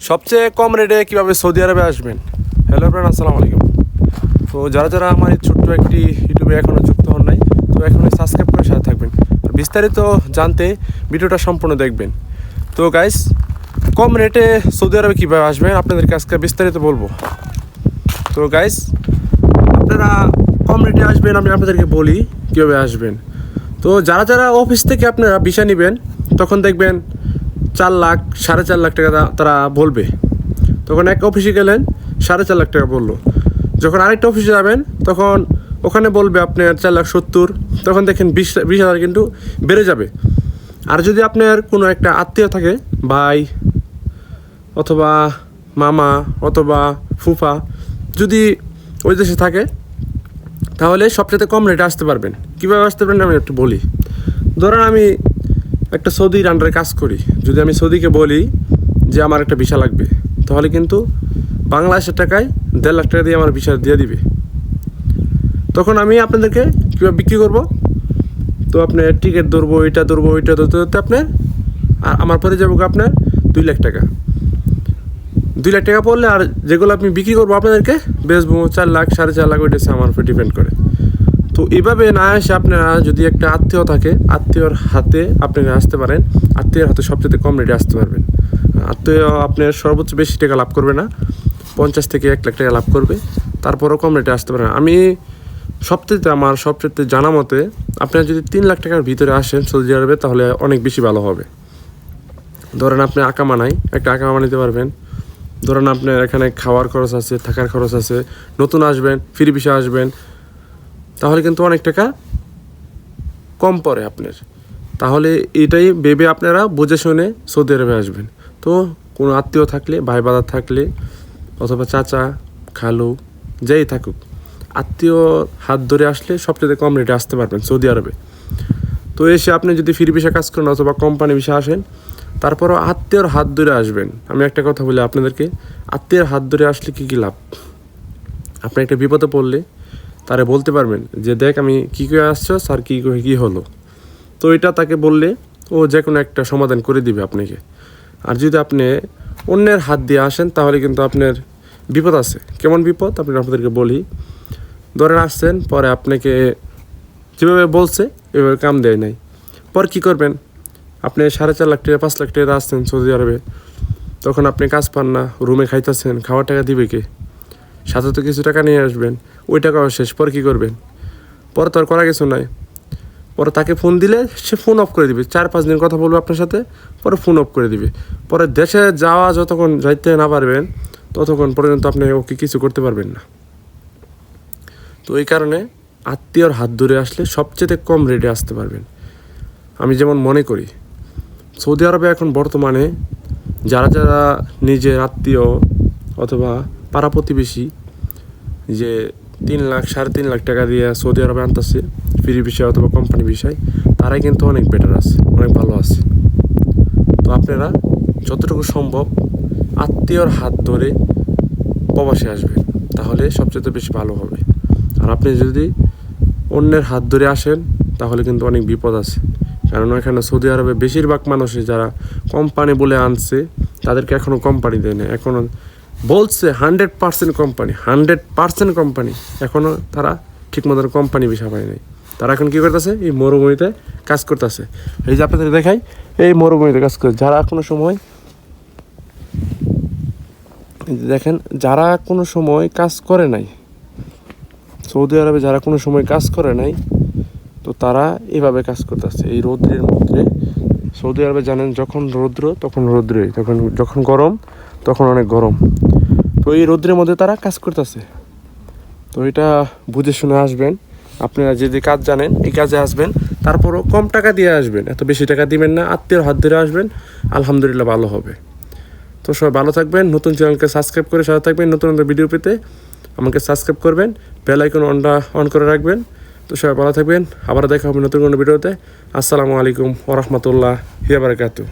সবচেয়ে কম রেটে কীভাবে সৌদি আরবে আসবেন? হ্যালো ফ্রেন্ড আসসালামু আলাইকুম। তো যারা যারা আমার এই ছোট্ট একটি ইউটিউবে এখনও যুক্ত হন নাই, তো এখনই সাবস্ক্রাইব করে সাথে থাকবেন। আর বিস্তারিত জানতে ভিডিওটা সম্পূর্ণ দেখবেন। তো গাইস কম রেটে সৌদি আরবে কীভাবে আসবেন? আপনাদেরকে আজকে বিস্তারিত বলব। তো গাইস আপনারা কম রেটে আসবেন, আমি আপনাদেরকে বলি কীভাবে আসবেন। তো যারা যারা অফিস থেকে আপনারা ভিসা নেবেন, তখন দেখবেন চার লাখ, সাড়ে চার লাখ টাকা তারা বলবে। তখন এক অফিসে গেলেন, সাড়ে চার লাখ টাকা বলল। যখন আরেকটা অফিসে যাবেন, তখন ওখানে বলবে আপনার চার লাখ সত্তর, তখন দেখেন বিশ বিশ হাজার কিন্তু বেড়ে যাবে। আর যদি আপনার কোনো একটা আত্মীয় থাকে, ভাই অথবা মামা অথবা ফুফা, যদি ওই দেশে থাকে, তাহলে সবচেয়ে কম রেটে আসতে পারবেন। কীভাবে আসতে পারবেন আমি একটু বলি। ধরেন আমি একটা সৌদির আন্ডারে কাজ করি। যদি আমি সৌদিকে বলি যে আমার একটা ভিসা লাগবে, তাহলে কিন্তু বাংলাদেশের টাকায় দেড় লাখ টাকা দিয়ে আমার ভিসা দিয়ে দিবে। তখন আমি আপনাদেরকে কীভাবে বিক্রি করব? তো আপনার টিকিট ধরবো, এটা ধরবো, ওইটা ধরতে ধরতে আপনার আর আমার পরে যাব আপনার দুই লাখ টাকা। দুই লাখ টাকা পড়লে আর যেগুলো আপনি বিক্রি করব আপনাদেরকে, বেচবো চার লাখ, সাড়ে চার লাখ, ওইটা আমার উপর ডিপেন্ড করে। তো এইভাবে না এসে আপনারা যদি একটা আত্মীয় থাকে, আত্মীয়র হাতে আপনারা আসতে পারেন, আত্মীয়ের হাতে সবচেয়ে কম রেটে আসতে পারবেন। আত্মীয় আপনার সর্বোচ্চ বেশি টাকা লাভ করবে না, পঞ্চাশ থেকে এক লাখ টাকা লাভ করবে, তারপরও কম রেটে আসতে পারেন আমি সবচেয়ে আমার সবচেয়ে জানা মতে, আপনারা যদি তিন লাখ টাকার ভিতরে আসেন সৌদি আরবে, তাহলে অনেক বেশি ভালো হবে। ধরেন আপনি আঁকা নাই একটা আঁকা নিতে পারবেন। ধরেন আপনার এখানে খাওয়ার খরচ আছে, থাকার খরচ আছে, নতুন আসবেন, ফ্রি ভিসা আসবেন তাহলে কিন্তু অনেক টাকা কম পড়ে আপনার। তাহলে এটাই ভেবে আপনারা বুঝে শুনে সৌদি আরবে আসবেন। তো কোনো আত্মীয় থাকলে, ভাই বাদার থাকলে, অথবা চাচা, খালু, যেই থাকুক, আত্মীয় হাত ধরে আসলে সবচেয়ে কম রেটে আসতে পারবেন সৌদি আরবে। তো এসে আপনি যদি ফ্রি ভিসা কাজ করেন অথবা কোম্পানি ভিসা আসেন, তারপরও আত্মীয়র হাত ধরে আসবেন। আমি একটা কথা বলি আপনাদেরকে, আত্মীয়র হাত ধরে আসলে কী কী লাভ? আপনি একটা বিপদে পড়লে তারে বলতে পারবেন যে, দেখ, আমি কী করে আসছো? স্যার, কী করে কী হলো? তো এটা তাকে বললে ও যে কোনো একটা সমাধান করে দিবে আপনাকে। আর যদি আপনি অন্যের হাত দিয়ে আসেন, তাহলে কিন্তু আপনার বিপদ আছে। কেমন বিপদ? আপনি আপনাদেরকে বলি, ধরেন আসছেন, পরে আপনাকে যেভাবে বলছে, এভাবে কাম দেয় নাই। পর কি করবেন? আপনি সাড়ে চার লাখ টাকা, পাঁচ লাখ টাকা আসছেন সৌদি আরবে। তখন আপনি কাজ পান না, রুমে খাইতেছেন, খাওয়ার টাকা দিবে কে? সাথে তো কিছু টাকা নিয়ে আসবেন। ওই টাকাও শেষ, পর কী করবেন? পরে তো আর করা কিছু নাই। পরে তাকে ফোন দিলে সে ফোন অফ করে দিবে। চার পাঁচ দিন কথা বলবে আপনার সাথে, পরে ফোন অফ করে দিবে। পরে দেশে যাওয়া যতক্ষণ যাইতে না পারবেন, ততক্ষণ পর্যন্ত আপনি ওকে কিছু করতে পারবেন না। তো এই কারণে আত্মীয়র হাত ধরে আসলে সবচেয়ে কম রেটে আসতে পারবেন। আমি যেমন মনে করি, সৌদি আরবে এখন বর্তমানে যারা যারা নিজের আত্মীয় অথবা পাড়া প্রতিবেশী যে তিন লাখ, সাড়ে তিন লাখ টাকা দিয়ে সৌদি আরবে আনতেছে, ফ্রি বিষয় অথবা কোম্পানি বিষয়, তারাই কিন্তু অনেক বেটার আছে, অনেক ভালো আছে। তো আপনারা যতটুকু সম্ভব আত্মীয়র হাত ধরে প্রবাসে আসবেন, তাহলে সবচেয়ে বেশি ভালো হবে। আর আপনি যদি অন্যের হাত ধরে আসেন, তাহলে কিন্তু অনেক বিপদ আছে। কারণ এখানে সৌদি আরবে বেশিরভাগ মানুষই যারা কোম্পানি বলে আনছে, তাদেরকে এখনও কোম্পানি দেয় না এখনও বলছে hundred percent company hundred percent company এখনও তারা ঠিক মতন কোম্পানি বিষয় পায় নাই। তারা এখন কী করতেছে? এই মরুভূমিতে কাজ করতেছে। এই যে আপনাদের দেখাই, এই মরুভূমিতে কাজ করে। যারা কোনো সময় দেখেন, যারা কোনো সময় কাজ করে নাই, সৌদি আরবে যারা কোনো সময় কাজ করে নাই, তো তারা এভাবে কাজ করতেছে। এই রৌদ্রের মধ্যে সৌদি আরবে জানেন যখন রৌদ্র, তখন রৌদ্রই। তখন যখন গরম তখন অনেক গরম। তো এই রৌদ্রের মধ্যে তারা কাজ করতেছে। তো এটা বুঝে শুনে আসবেন। আপনারা যদি কাজ জানেন, এই কাজে আসবেন। তারপরও কম টাকা দিয়ে আসবেন। এত বেশি টাকা দিবেন না। আত্মীয়র হাত ধরে আসবেন। আলহামদুলিল্লাহ ভালো হবে। তো সবাই ভালো থাকবেন। নতুন চ্যানেলকে সাবস্ক্রাইব করে সাথে থাকবেন। নতুন নতুন ভিডিও পেতে আমাকে সাবস্ক্রাইব করবেন। বেল আইকন অনটা অন করে রাখবেন। তো সবাই ভালো থাকবেন। আবার দেখা হবে নতুন কোনো ভিডিওতে। আসসালামু আলাইকুম ওরহমতুল্লাহ হিয়া বারাকাতু